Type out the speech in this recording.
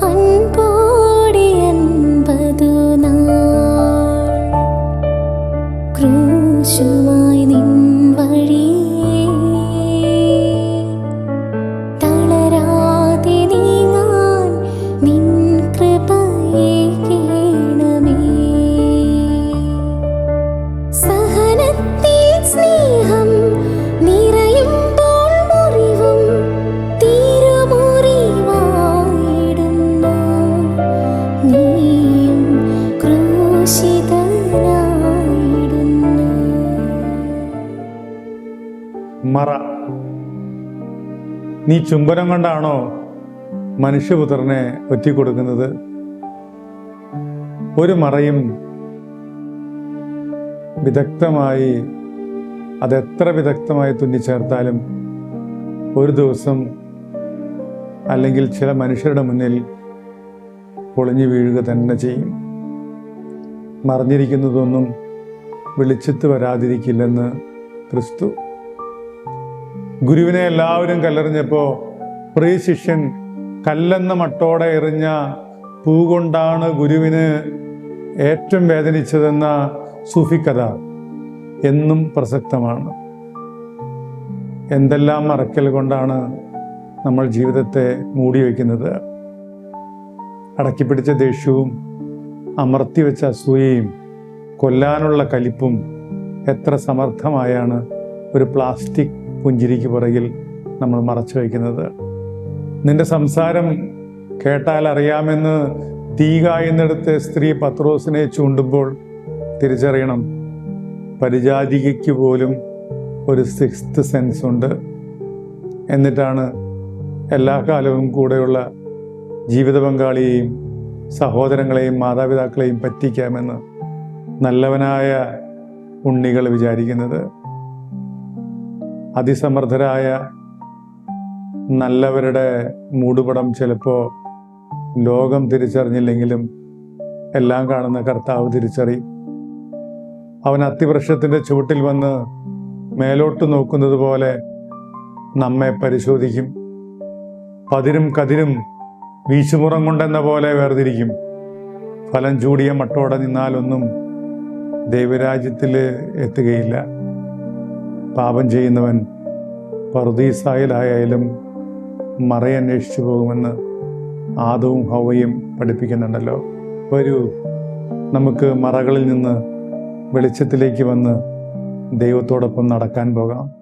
爱 മറ. നീ ചുംബനം കൊണ്ടാണോ മനുഷ്യപുത്രനെ ഒറ്റിക്കൊടുക്കുന്നത്? ഒരു മറയും വിദഗ്ധമായി അതെത്ര വിദഗ്ധമായി തുന്നിച്ചേർത്താലും ഒരു ദിവസം അല്ലെങ്കിൽ ചില മനുഷ്യരുടെ മുന്നിൽ പൊളിഞ്ഞു വീഴുക തന്നെ ചെയ്യും. മറിഞ്ഞിരിക്കുന്നതൊന്നും വെളിച്ചത്ത് വരാതിരിക്കില്ലെന്ന് ക്രിസ്തു ഗുരുവിനെ എല്ലാവരും കല്ലെറിഞ്ഞപ്പോൾ പ്രിയ ശിഷ്യൻ കല്ലെന്ന മട്ടോടെ എറിഞ്ഞ പൂ കൊണ്ടാണ് ഗുരുവിന് ഏറ്റവും വേദനിച്ചതെന്ന സൂഫിക്കഥ എന്നും പ്രസക്തമാണ്. എന്തെല്ലാം മറക്കൽ കൊണ്ടാണ് നമ്മൾ ജീവിതത്തെ മൂടി വയ്ക്കുന്നത്? അടക്കി പിടിച്ച ദേഷ്യവും അമർത്തി വെച്ച അസൂയയും കൊല്ലാനുള്ള കലിപ്പും എത്ര സമർത്ഥമായാണ് ഒരു പ്ലാസ്റ്റിക് പുഞ്ചിരിക്ക് പുറകിൽ നമ്മൾ മറച്ചു വയ്ക്കുന്നത്. നിന്റെ സംസാരം കേട്ടാൽ അറിയാമെന്ന് തീ കായുന്നിടത്ത് സ്ത്രീ പത്രോസിനെ ചൂണ്ടുമ്പോൾ തിരിച്ചറിയണം. പരിചാരികയ്ക്ക് പോലും ഒരു സിക്സ്ത് സെൻസ് ഉണ്ട്. എന്നിട്ടാണ് എല്ലാ കാലവും കൂടെയുള്ള ജീവിത പങ്കാളിയെയും സഹോദരങ്ങളെയും മാതാപിതാക്കളെയും പറ്റിക്കാമെന്ന് നല്ലവനായ ഉണ്ണികൾ വിചാരിക്കുന്നത്. അതിസമർത്ഥരായ നല്ലവരുടെ മൂടുപടം ചിലപ്പോൾ ലോകം തിരിച്ചറിഞ്ഞില്ലെങ്കിലും എല്ലാം കാണുന്ന കർത്താവ് തിരിച്ചറി. അവൻ അത്തിവൃക്ഷത്തിന്റെ ചുവട്ടിൽ വന്ന് മേലോട്ട് നോക്കുന്നത് പോലെ നമ്മെ പരിശോധിക്കും. പതിരും കതിരും വീശുമുറം കൊണ്ടെന്ന പോലെ വേർതിരിക്കും. ഫലം ചൂടിയ മട്ടോടെ നിന്നാലൊന്നും ദൈവരാജ്യത്തിൽ എത്തുകയില്ല. പാപം ചെയ്യുന്നവൻ പറുദീസായിലായാലും മറയന്വേഷിച്ചു പോകുമെന്ന് ആദവും ഹവയും പഠിപ്പിക്കുന്നുണ്ടല്ലോ. വരൂ നമുക്ക് മറകളിൽ നിന്ന് വെളിച്ചത്തിലേക്ക് വന്ന് ദൈവത്തോടൊപ്പം നടക്കാൻ പോകാം.